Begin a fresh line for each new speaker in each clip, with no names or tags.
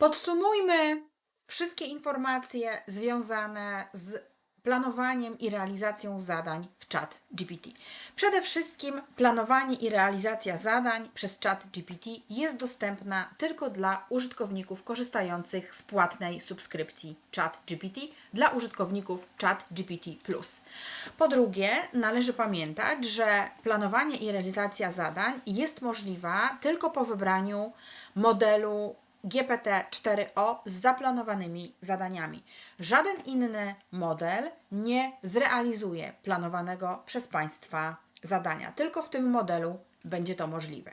Podsumujmy wszystkie informacje związane z planowaniem i realizacją zadań w Chat GPT. Przede wszystkim planowanie i realizacja zadań przez Chat GPT jest dostępna tylko dla użytkowników korzystających z płatnej subskrypcji Chat GPT dla użytkowników Chat GPT+. Po drugie, należy pamiętać, że planowanie i realizacja zadań jest możliwa tylko po wybraniu modelu GPT-4o z zaplanowanymi zadaniami. Żaden inny model nie zrealizuje planowanego przez Państwa zadania. Tylko w tym modelu będzie to możliwe.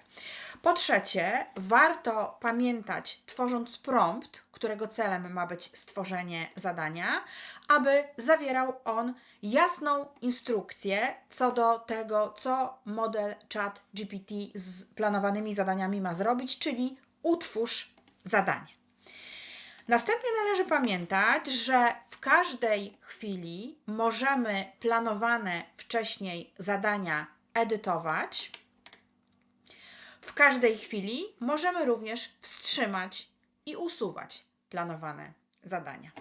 Po trzecie, warto pamiętać, tworząc prompt, którego celem ma być stworzenie zadania, aby zawierał on jasną instrukcję co do tego, co model Chat GPT z planowanymi zadaniami ma zrobić, czyli utwórz zadanie. Następnie należy pamiętać, że w każdej chwili możemy planowane wcześniej zadania edytować. W każdej chwili możemy również wstrzymać i usuwać planowane zadania.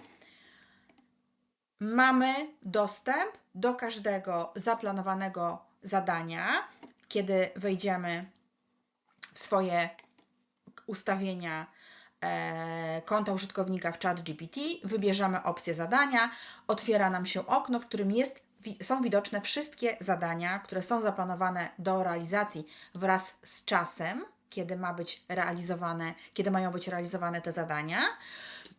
Mamy dostęp do każdego zaplanowanego zadania, kiedy wejdziemy w swoje ustawienia konta użytkownika w chat GPT, wybierzemy opcję zadania, otwiera nam się okno, w którym jest, są widoczne wszystkie zadania, które są zaplanowane do realizacji wraz z czasem, kiedy ma być realizowane, kiedy mają być realizowane te zadania.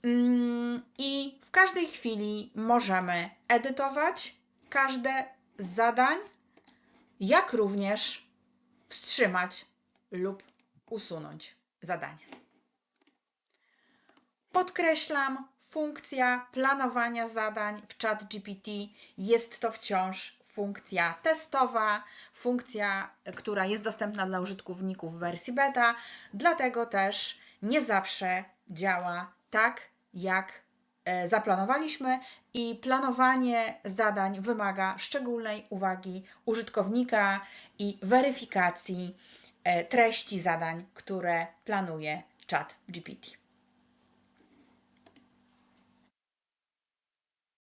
Mm, I w każdej chwili możemy edytować każde z zadań, jak również wstrzymać lub usunąć zadanie. Podkreślam, funkcja planowania zadań w ChatGPT jest to wciąż funkcja testowa, funkcja, która jest dostępna dla użytkowników w wersji beta, dlatego też nie zawsze działa tak, jak e, zaplanowaliśmy i planowanie zadań wymaga szczególnej uwagi użytkownika i weryfikacji e, treści zadań, które planuje ChatGPT.